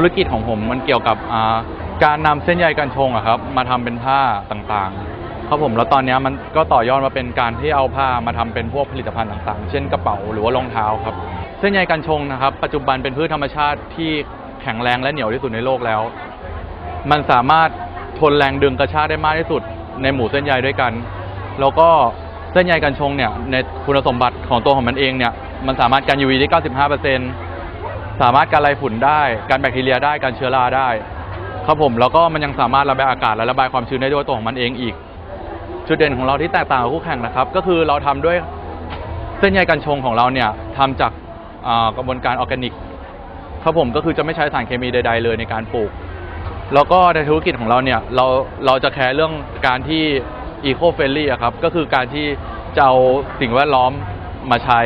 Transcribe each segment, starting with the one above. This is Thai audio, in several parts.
ธุรกิจของผมมันเกี่ยวกับการนำเส้นใยกัญชงอะครับมาทำเป็นผ้าต่างๆ ครับผมแล้วตอนนี้มันก็ต่อยอดมาเป็นการที่เอาผ้ามาทำเป็นพวกผลิตภัณฑ์ต่างๆ เช่นกระเป๋าหรือว่ารองเท้าครับ เส้นใยกัญชงนะครับ ปัจจุบันเป็นพืชธรรมชาติที่แข็งแรงและเหนียวที่สุดในโลกแล้ว มันสามารถทนแรงดึงกระชากได้มากที่สุด ในหมู่เส้นใยด้วยกัน แล้วก็เส้นใยกัญชงเนี่ยในคุณสมบัติของตัวของมันเองเนี่ยมันสามารถกัน UV ได้ 95% สามารถกันไรฝุ่นได้ กันแบคทีเรียได้ กันเชื้อราได้ ครับผม แล้วก็มันยังสามารถระบายอากาศและระบายความชื้นได้ด้วยตัวของมันเองอีก จุดเด่นของเราที่แตกต่างกับคู่แข่งนะครับ ก็คือเราทำด้วยเส้นใยกัญชงของเราเนี่ยทำจากกระบวนการออร์แกนิก ครับผม ก็คือจะไม่ใช้สารเคมีใด ๆ เลยในการปลูก แล้วก็ในธุรกิจของเราเนี่ย เรา เราจะแคร์เรื่องการที่อีโคเฟ n ลี่ครับ ก็คือการที่จะเอาสิ่งแวดล้อมมาใช้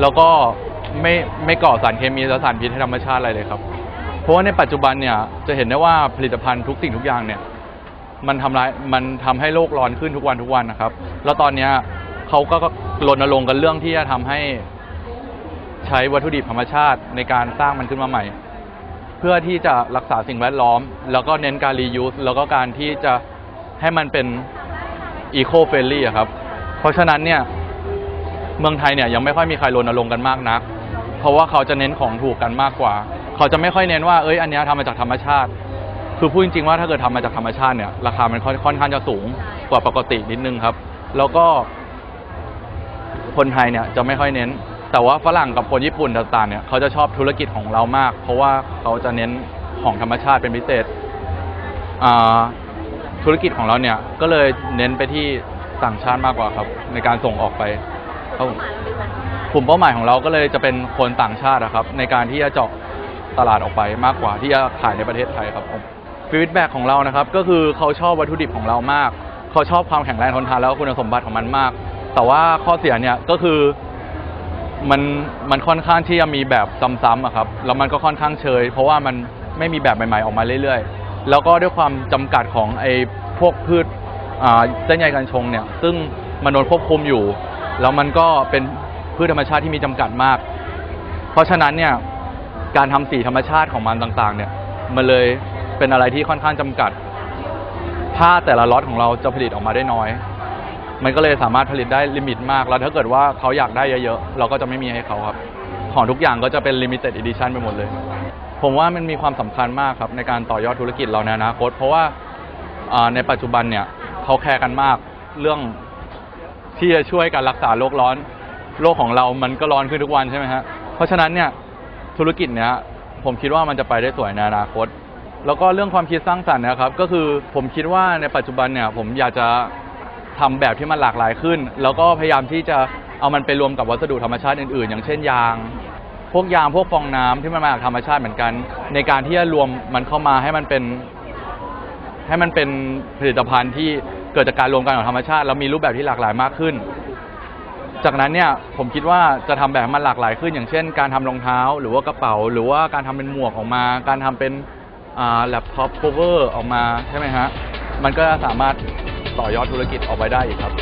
แล้วก็ ไม่ไม่ก่อสารเคมีและสารพิษให้ธรรมชาติอะไรเลยครับ เพราะว่าในปัจจุบันเนี่ยจะเห็นได้ว่าผลิตภัณฑ์ทุกสิ่งทุกอย่างเนี่ยมันทำร้ายมันทำให้โลกร้อนขึ้นทุกวันทุกวันนะครับ แล้วตอนเนี้ยเขาก็รณรงค์กันเรื่องที่จะทำให้ใช้วัตถุดิบธรรมชาติในการสร้างมันขึ้นมาใหม่ เพื่อที่จะรักษาสิ่งแวดล้อม แล้วก็เน้นการรียูสแล้วก็การที่จะให้มันเป็นอีโคเฟ n ลี่ครับ เพราะฉะนั้นเนี่ยเมืองไทยเนี่ยยังไม่ค่อยมีใครรณรงค์กันมากนัก เพราะว่าเขาจะเน้นของถูกกันมากกว่า เขาจะไม่ค่อยเน้นว่าเอ้ยอันเนี้ยทำมาจากธรรมชาติ คือพูดจริงๆว่าถ้าเกิดทำมาจากธรรมชาติเนี่ยราคามันค่อนค่อนข้างจะสูงกว่าปกตินิดนึงครับ แล้วก็ คนไทยเนี่ยจะไม่ค่อยเน้น แต่ว่าฝรั่งกับคนญี่ปุ่นต่างๆเนี่ยเขาจะชอบธุรกิจของเรามาก เพราะว่าเขาจะเน้นของธรรมชาติเป็นพิเศษอ่าธุรกิจของเราเนี่ยก็เลยเน้นไปที่ต่างชาติมากกว่าครับ ในการส่งออกไป ครับผมกลุ่มเป้าหมายของเราก็เลยจะเป็นคนต่างชาตินะครับ ในการที่จะเจาะตลาดออกไปมากกว่าที่จะขายในประเทศไทยครับผมฟีดแบ็ของเรานะครับ ก็คือเขาชอบวัตถุดิบของเรามาก เขาชอบความแข็งแรงทนทานแล้วคุณสมบัติของมันมาก แต่ว่าข้อเสียเนี่ยก็คือมันมันค่อนข้างที่จะมีแบบซ้ำๆอะครับแล้วมันก็ค่อนข้างเชย เพราะว่ามันไม่มีแบบใหม่ๆออกมาเรื่อยๆ แล้วก็ด้วยความจำกัดของไอ้พวกพืชเส้นใยกัญชงเนี่ย ซึ่งมันโดนควบคุมอยู่ แล้วมันก็เป็นพืชธรรมชาติที่มีจำกัดมาก เพราะฉะนั้นเนี่ยการทำสีธรรมชาติของมันต่างๆ เนี่ยมันเลยเป็นอะไรที่ค่อนข้างจำกัด ผ้าแต่ละล็อตของเราจะผลิตออกมาได้น้อย มันก็เลยสามารถผลิตได้ลิมิตมาก แล้วถ้าเกิดว่าเขาอยากได้เยอะๆ เราก็จะไม่มีให้เขาครับ ของทุกอย่างก็จะเป็น limited edition ไปหมดเลย ผมว่ามันมีความสำคัญมากครับ ในการต่อยอดธุรกิจเราในอนาคต เพราะว่าในปัจจุบันเนี่ยเขาแคร์กันมากเรื่อง ที่จะช่วยการรักษาโลกร้อน โลกของเรามันก็ร้อนขึ้นทุกวันใช่ไหมฮะเพราะฉะนั้นเนี่ยธุรกิจเนี้ยผมคิดว่ามันจะไปได้สวยในอนาคต แล้วก็เรื่องความคิดสร้างสรรค์นะครับ ก็คือผมคิดว่าในปัจจุบันเนี่ยผมอยากจะทำแบบที่มันหลากหลายขึ้น แล้วก็พยายามที่จะเอามันไปรวมกับวัสดุธรรมชาติอื่นๆ อย่างเช่นยาง พวกยางพวกฟองน้ำที่มันมาจากธรรมชาติเหมือนกัน ในการที่จะรวมมันเข้ามาให้มันเป็น ให้มันเป็นผลิตภัณฑ์ที่ เกิดจากการรวมกันของธรรมชาติแล้วมีรูปแบบที่หลากหลายมากขึ้น จากนั้นเนี่ยผมคิดว่าจะทำแบบมันหลากหลายขึ้น อย่างเช่น การทำรองเท้า หรือว่ากระเป๋า หรือว่าการทำเป็นหมวกออกมา การทำเป็นแล็ปท็อปโคเวอร์ออกมาใช่ไหมฮะมันก็สามารถต่อยอดธุรกิจออกไปได้อีกครับ